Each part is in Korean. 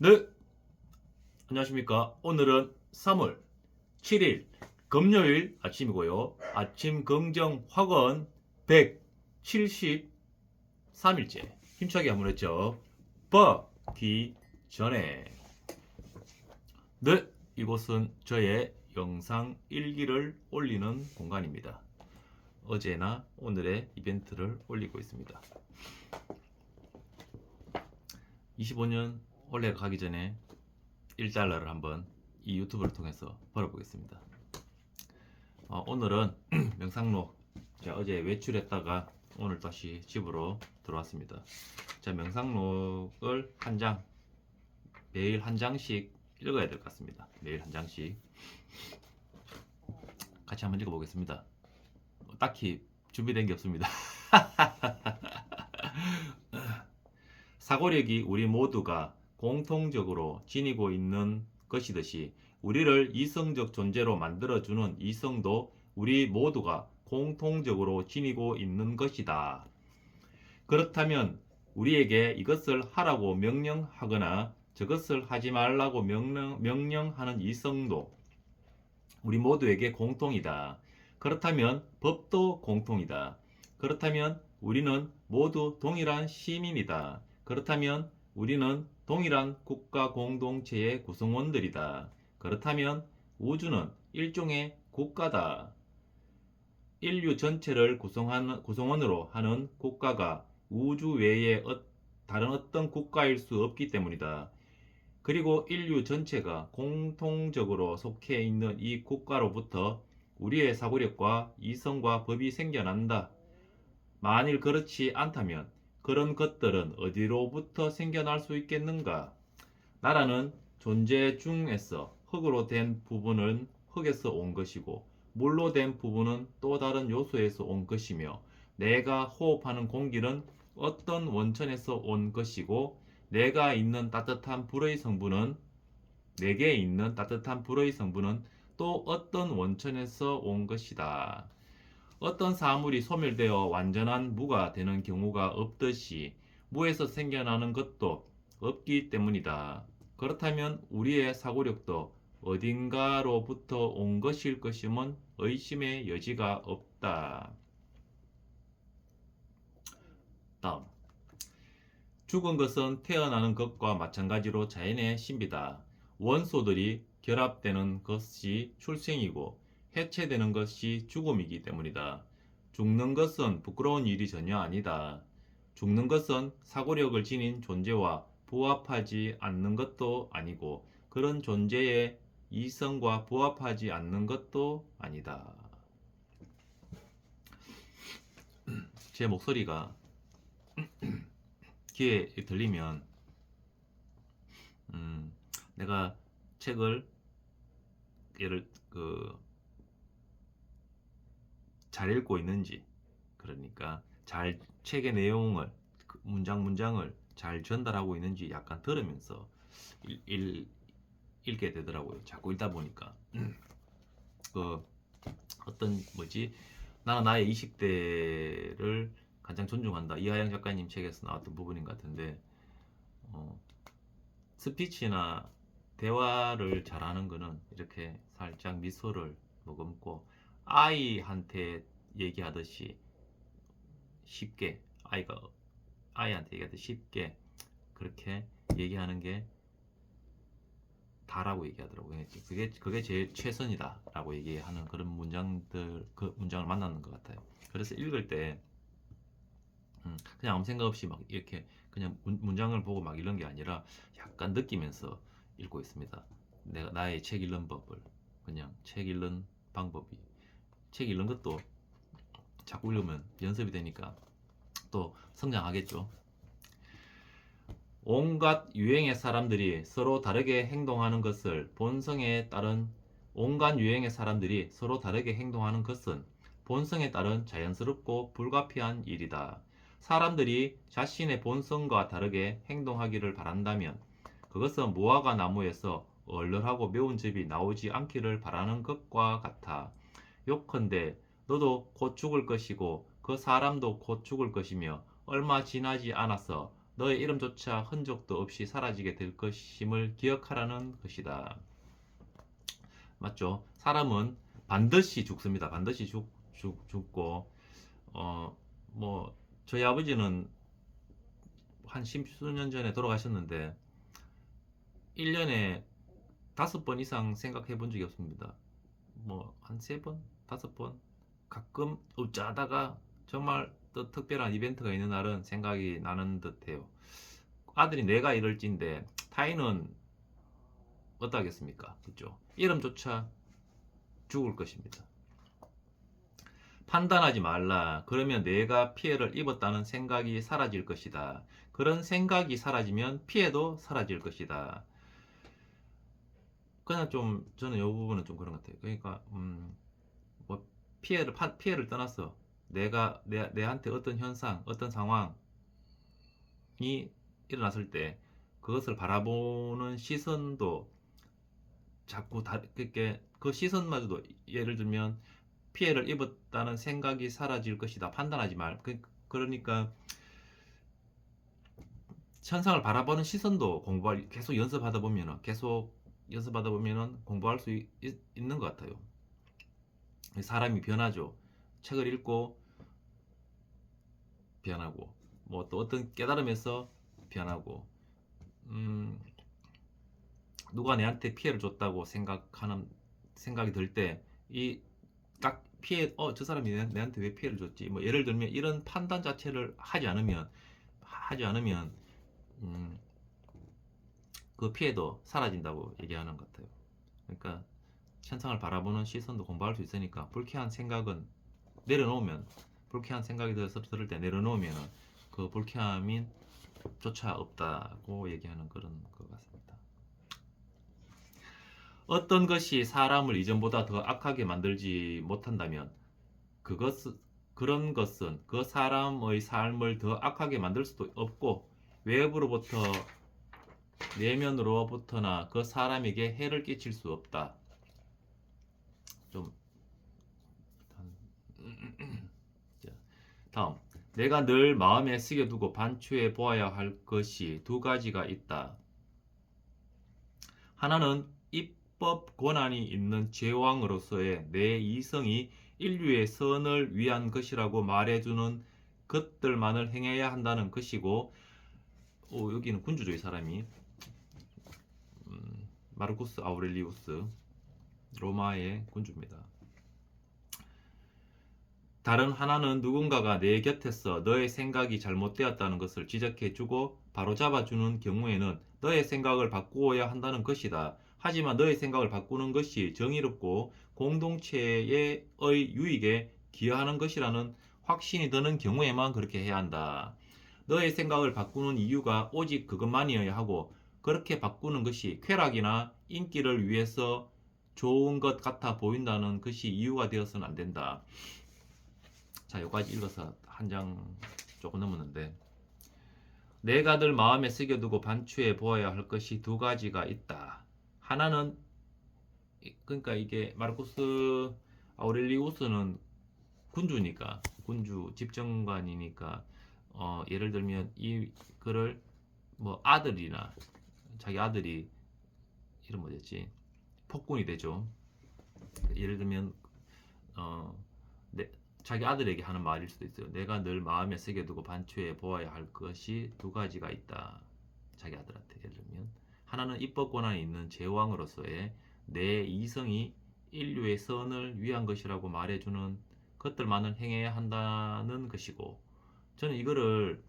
네, 안녕하십니까. 오늘은 3월 7일 금요일 아침이고요. 아침 긍정 확언 173일째 힘차게 한번 했죠. 버기 전에 네, 이곳은 저의 영상 일기를 올리는 공간입니다. 어제나 오늘의 이벤트를 올리고 있습니다. 25년 올해가 가기 전에 1달러를 한번 이 유튜브를 통해서 벌어보겠습니다. 어, 오늘은 명상록 자, 어제 외출했다가 오늘 다시 집으로 들어왔습니다. 자, 명상록을 한 장, 매일 한 장씩 읽어야 될 것 같습니다. 매일 한 장씩. 같이 한번 읽어보겠습니다. 어, 딱히 준비된 게 없습니다. 사고력이 우리 모두가 공통적으로 지니고 있는 것이듯이 우리를 이성적 존재로 만들어주는 이성도 우리 모두가 공통적으로 지니고 있는 것이다. 그렇다면 우리에게 이것을 하라고 명령하거나 저것을 하지 말라고 명령, 명령하는 이성도 우리 모두에게 공통이다. 그렇다면 법도 공통이다. 그렇다면 우리는 모두 동일한 시민이다. 그렇다면 우리는 동일한 국가 공동체의 구성원들이다. 그렇다면 우주는 일종의 국가다. 인류 전체를 구성하는, 구성원으로 하는 국가가 우주 외에 어- 다른 어떤 국가일 수 없기 때문이다. 그리고 인류 전체가 공통적으로 속해 있는 이 국가로부터 우리의 사고력과 이성과 법이 생겨난다. 만일 그렇지 않다면 그런 것들은 어디로부터 생겨날 수 있겠는가? 나라는 존재 중에서 흙으로 된 부분은 흙에서 온 것이고 물로 된 부분은 또 다른 요소에서 온 것이며 내가 호흡하는 공기는 어떤 원천에서 온 것이고 내가 있는 따뜻한 불의 성분은 내게 있는 따뜻한 불의 성분은 또 어떤 원천에서 온 것이다. 어떤 사물이 소멸되어 완전한 무가 되는 경우가 없듯이 무에서 생겨나는 것도 없기 때문이다. 그렇다면 우리의 사고력도 어딘가로부터 온 것일 것임은 의심의 여지가 없다. 다음. 죽은 것은 태어나는 것과 마찬가지로 자연의 신비다. 원소들이 결합되는 것이 출생이고 해체되는 것이 죽음이기 때문이다. 죽는 것은 부끄러운 일이 전혀 아니다. 죽는 것은 사고력을 지닌 존재와 부합하지 않는 것도 아니고 그런 존재의 이성과 부합하지 않는 것도 아니다. 제 목소리가 귀에 들리면 음, 내가 책을 예를 그 잘 읽고 있는지 그러니까 잘 책의 내용을 그 문장 문장을 잘 전달하고 있는지 약간 들으면서 읽, 읽, 읽게 되더라고요. 자꾸 읽다 보니까 그 어떤 뭐지 나는 나의 20대를 가장 존중한다. 이하영 작가님 책에서 나왔던 부분인 것 같은데 어, 스피치나 대화를 잘하는 거는 이렇게 살짝 미소를 머금고 아이한테 얘기하듯이 쉽게 아이가 아이한테 얘기하듯이 쉽게 그렇게 얘기하는 게 다라고 얘기하더라고요. 그게 그게 제일 최선이다라고 얘기하는 그런 문장들 그 문장을 만나는 것 같아요. 그래서 읽을 때 음, 그냥 아무 생각 없이 막 이렇게 그냥 문, 문장을 보고 막 읽는 게 아니라 약간 느끼면서 읽고 있습니다. 내가 나의 책 읽는 법을 그냥 책 읽는 방법이 책 읽는 것도 자꾸 읽으면 연습이 되니까 또 성장하겠죠. 온갖 유행의 사람들이 서로 다르게 행동하는 것을 본성에 따른 온갖 유행의 사람들이 서로 다르게 행동하는 것은 본성에 따른 자연스럽고 불가피한 일이다. 사람들이 자신의 본성과 다르게 행동하기를 바란다면 그것은 무화과 나무에서 얼얼하고 매운 즙이 나오지 않기를 바라는 것과 같아. 요컨대 너도 곧 죽을 것이고 그 사람도 곧 죽을 것이며 얼마 지나지 않아서 너의 이름조차 흔적도 없이 사라지게 될 것임을 기억하라는 것이다. 맞죠? 사람은 반드시 죽습니다. 반드시 죽, 죽, 죽고 어 뭐 저희 아버지는 한 십수 년 전에 돌아가셨는데 1년에 다섯 번 이상 생각해 본 적이 없습니다. 뭐 한 세 번, 다섯 번 가끔 어쩌다가 정말 또 특별한 이벤트가 있는 날은 생각이 나는 듯해요. 아들이 내가 이럴진데 타인은 어떠하겠습니까? 그죠? 이름조차 죽을 것입니다. 판단하지 말라. 그러면 내가 피해를 입었다는 생각이 사라질 것이다. 그런 생각이 사라지면 피해도 사라질 것이다. 그냥 좀 저는 이 부분은 좀 그런 것 같아요. 그러니까 음, 뭐 피해를 파- 피해를 떠났어. 내가 내, 내한테 어떤 현상, 어떤 상황이 일어났을 때 그것을 바라보는 시선도 자꾸 다 그렇게 그 시선마저도 예를 들면 피해를 입었다는 생각이 사라질 것이다. 판단하지 말. 그, 그러니까 현상을 바라보는 시선도 공부할 계속 연습하다 보면은 계속 연습하다 보면은 공부할 수 있, 있는 것 같아요. 사람이 변하죠. 책을 읽고 변하고 뭐 또 어떤 깨달음에서 변하고 음, 누가 내한테 피해를 줬다고 생각하는 생각이 들 때 이 딱 피해 어 저 사람이 내, 내한테 왜 피해를 줬지 뭐 예를 들면 이런 판단 자체를 하지 않으면 하지 않으면 음, 그 피해도 사라진다고 얘기하는 것 같아요. 그러니까 현상을 바라보는 시선도 공부할 수 있으니까 불쾌한 생각은 내려놓으면 불쾌한 생각이 들어서 들을 때 내려놓으면 그 불쾌함이 조차 없다고 얘기하는 그런 것 같습니다. 어떤 것이 사람을 이전보다 더 악하게 만들지 못한다면 그것 그런 것은 그 사람의 삶을 더 악하게 만들 수도 없고 외부로부터 내면으로부터나 그 사람에게 해를 끼칠 수 없다. 좀 자, 다음 내가 늘 마음에 새겨두고 반추해 보아야 할 것이 두 가지가 있다. 하나는 입법 권한이 있는 제왕으로서의 내 이성이 인류의 선을 위한 것이라고 말해주는 것들만을 행해야 한다는 것이고 오, 여기는 군주주의 사람이 음, 마르쿠스 아우렐리우스 로마의 군주입니다. 다른 하나는 누군가가 내 곁에서 너의 생각이 잘못되었다는 것을 지적해 주고 바로잡아 주는 경우에는 너의 생각을 바꾸어야 한다는 것이다. 하지만 너의 생각을 바꾸는 것이 정의롭고 공동체의 유익에 기여하는 것이라는 확신이 드는 경우에만 그렇게 해야 한다. 너의 생각을 바꾸는 이유가 오직 그것만이어야 하고 그렇게 바꾸는 것이 쾌락이나 인기를 위해서 좋은 것 같아 보인다는 것이 이유가 되어서는 안 된다. 자, 여기까지 읽어서 한 장 조금 넘었는데 내가 늘 마음에 새겨두고 반추해 보아야 할 것이 두 가지가 있다. 하나는 그러니까 이게 마르쿠스 아우렐리우스는 군주니까 군주 집정관이니까 어, 예를 들면 이 글을 뭐 아들이나 자기 아들이 이름 뭐였지 폭군이 되죠. 예를 들면 어, 내, 자기 아들에게 하는 말일 수도 있어요. 내가 늘 마음에 새겨두고 반추해 보아야 할 것이 두 가지가 있다. 자기 아들한테 예를 들면 하나는 입법 권한이 있는 제왕으로서의 내 이성이 인류의 선을 위한 것이라고 말해주는 것들만을 행해야 한다는 것이고 저는 이거를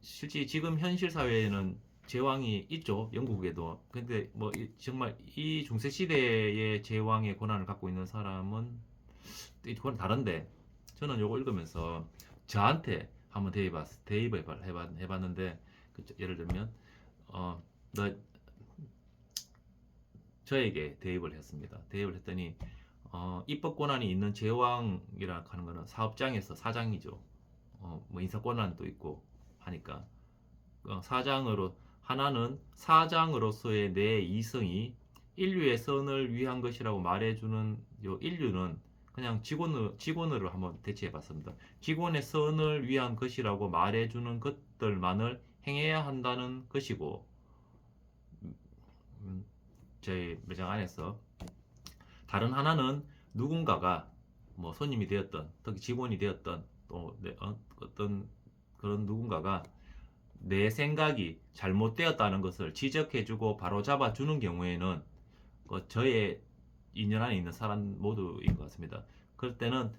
실제 지금 현실 사회에는 제왕이 있죠 영국에도. 근데 뭐 이- 정말 이 중세 시대의 제왕의 권한을 갖고 있는 사람은 그건 다른데 저는 요거 읽으면서 저한테 한번 대입해봤 대입해봤 해봤, 해봤는데 그 예를 들면 어너 저에게 대입을 했습니다. 대입을 했더니 어, 입법 권한이 있는 제왕이라 하는 거는 사업장에서 사장이죠. 어, 뭐 인사 권한도 있고 하니까. 어, 사장으로 하나는 사장으로서의 내 이성이 인류의 선을 위한 것이라고 말해주는 요 인류는 그냥 직원으로, 직원으로 한번 대체해 봤습니다. 직원의 선을 위한 것이라고 말해주는 것들만을 행해야 한다는 것이고 음, 저희 매장 안에서 다른 하나는 누군가가 뭐 손님이 되었던 특히 직원이 되었던 또 내- 어, 어떤 그런 누군가가 내 생각이 잘못되었다는 것을 지적해주고 바로 잡아주는 경우에는 그 저의 인연 안에 있는 사람 모두인 것 같습니다. 그럴 때는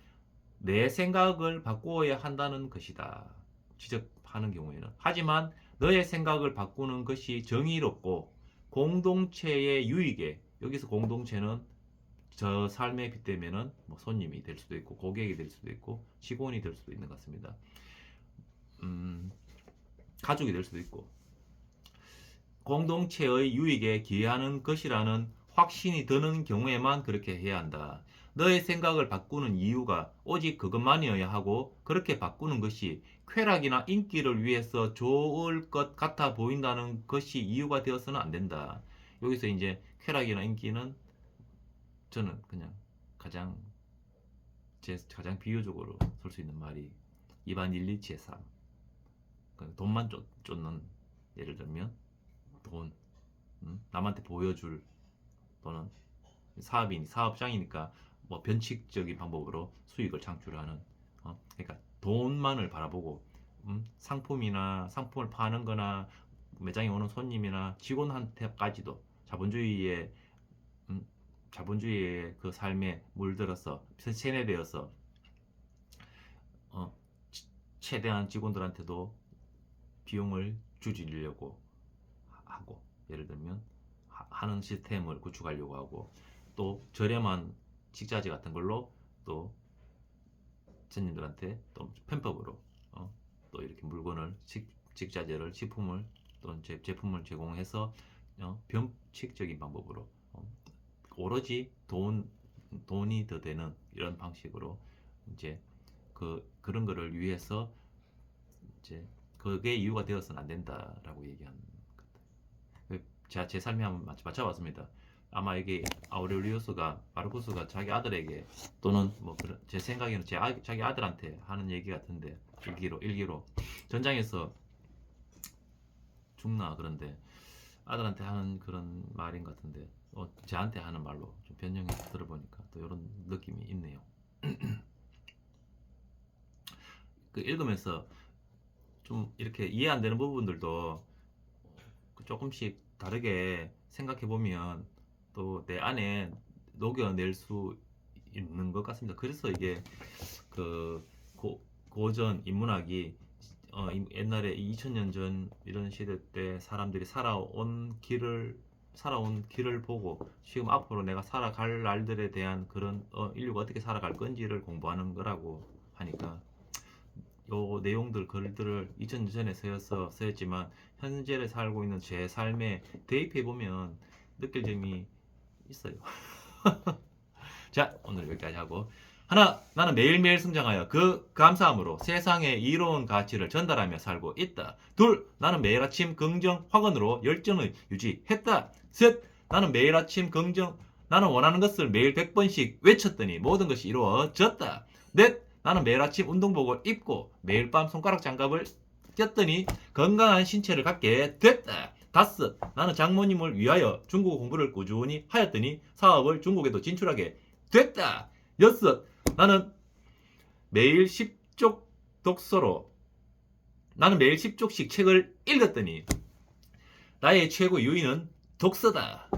내 생각을 바꾸어야 한다는 것이다. 지적하는 경우에는. 하지만 너의 생각을 바꾸는 것이 정의롭고 공동체의 유익에 여기서 공동체는 저 삶에 빗대면은 뭐 손님이 될 수도 있고 고객이 될 수도 있고 직원이 될 수도 있는 것 같습니다. 음, 가족이 될 수도 있고 공동체의 유익에 기여하는 것이라는 확신이 드는 경우에만 그렇게 해야 한다. 너의 생각을 바꾸는 이유가 오직 그것만이어야 하고 그렇게 바꾸는 것이 쾌락이나 인기를 위해서 좋을 것 같아 보인다는 것이 이유가 되어서는 안 된다. 여기서 이제 쾌락이나 인기는 저는 그냥 가장 제 가장 비유적으로 쓸 수 있는 말이 이반 일리치의 삶. 그러니까 돈만 쫓, 쫓는 예를 들면 돈 음? 남한테 보여줄 또는 사업인 사업장이니까 뭐 변칙적인 방법으로 수익을 창출하는 어? 그러니까 돈만을 바라보고 음? 상품이나 상품을 파는 거나 매장에 오는 손님이나 직원한테까지도 자본주의의 음, 자본주의의 그 삶에 물들어서 세뇌되어서 어, 치- 최대한 직원들한테도 비용을 줄이려고 하고 예를 들면 하- 하는 시스템을 구축하려고 하고 또 저렴한 식자재 같은 걸로 또 손님들한테 또 편법으로 어, 또 이렇게 물건을 식, 식자재를 식품을 또 제, 제품을 제공해서 어, 변칙적인 방법으로 어, 오로지 돈 돈이 더 되는 이런 방식으로 이제 그 그런 거를 위해서 이제 그게 이유가 되어서는 안 된다라고 얘기하는 것 같아요. 제가 제 삶에 한번 맞- 맞춰봤습니다. 아마 이게 아우렐리우스가 마르쿠스가 자기 아들에게 또는 뭐 제 생각에는 제 아, 자기 아들한테 하는 얘기 같은데 일기로 일기로 전장에서 죽나 그런데 아들한테 하는 그런 말인 것 같은데 어, 저한테 하는 말로 좀 변형해서 들어보니까 또 이런 느낌이 있네요. 그 읽으면서 좀 이렇게 이해 안 되는 부분들도 조금씩 다르게 생각해 보면 또 내 안에 녹여낼 수 있는 것 같습니다. 그래서 이게 그 고, 고전 인문학이 어, 이- 옛날에 2000년 전 이런 시대 때 사람들이 살아온 길을 살아온 길을 보고 지금 앞으로 내가 살아갈 날들에 대한 그런 어, 인류가 어떻게 살아갈 건지를 공부하는 거라고 하니까 요 내용들 글들을 2000년 전에 쓰여서 쓰였지만 현재를 살고 있는 제 삶에 대입해 보면 느낄 점이 있어요. 자 오늘 여기까지 하고 하나 나는 매일매일 성장하여 그 감사함으로 세상의 이로운 가치를 전달하며 살고 있다. 둘 나는 매일 아침 긍정 확언으로 열정을 유지했다. 셋 나는 매일 아침 긍정 나는 원하는 것을 매일 100번씩 외쳤더니 모든 것이 이루어졌다. 넷 나는 매일 아침 운동복을 입고 매일 밤 손가락 장갑을 꼈더니 건강한 신체를 갖게 됐다. 다섯 나는 장모님을 위하여 중국어 공부를 꾸준히 하였더니 사업을 중국에도 진출하게 됐다. 여섯 나는 매일 10쪽 독서로 나는 매일 10쪽씩 책을 읽었더니 나의 최고 유인은 독서다.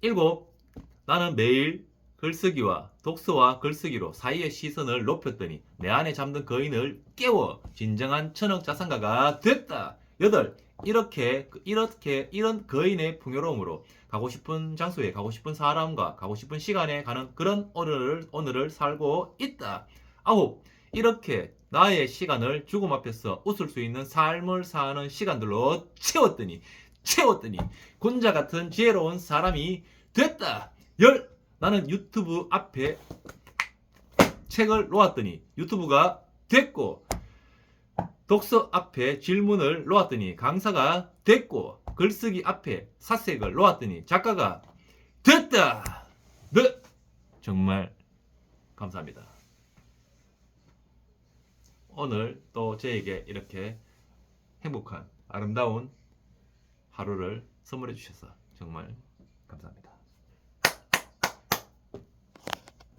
일곱 나는 매일 글쓰기와 독서와 글쓰기로 사이의 시선을 높였더니 내 안에 잠든 거인을 깨워 진정한 천억 자산가가 됐다. 여덟 이렇게 이렇게 이런 거인의 풍요로움으로 가고 싶은 장소에 가고 싶은 사람과 가고 싶은 시간에 가는 그런 오늘을 오늘을 살고 있다. 아홉 이렇게 나의 시간을 죽음 앞에서 웃을 수 있는 삶을 사는 시간들로 채웠더니 채웠더니 군자 같은 지혜로운 사람이 됐다. 열 나는 유튜브 앞에 책을 놓았더니 유튜브가 됐고 독서 앞에 질문을 놓았더니 강사가 됐고 글쓰기 앞에 사색을 놓았더니 작가가 됐다. 네, 정말 감사합니다. 오늘 또 저에게 이렇게 행복한 아름다운 하루를 선물해 주셔서 정말 감사합니다.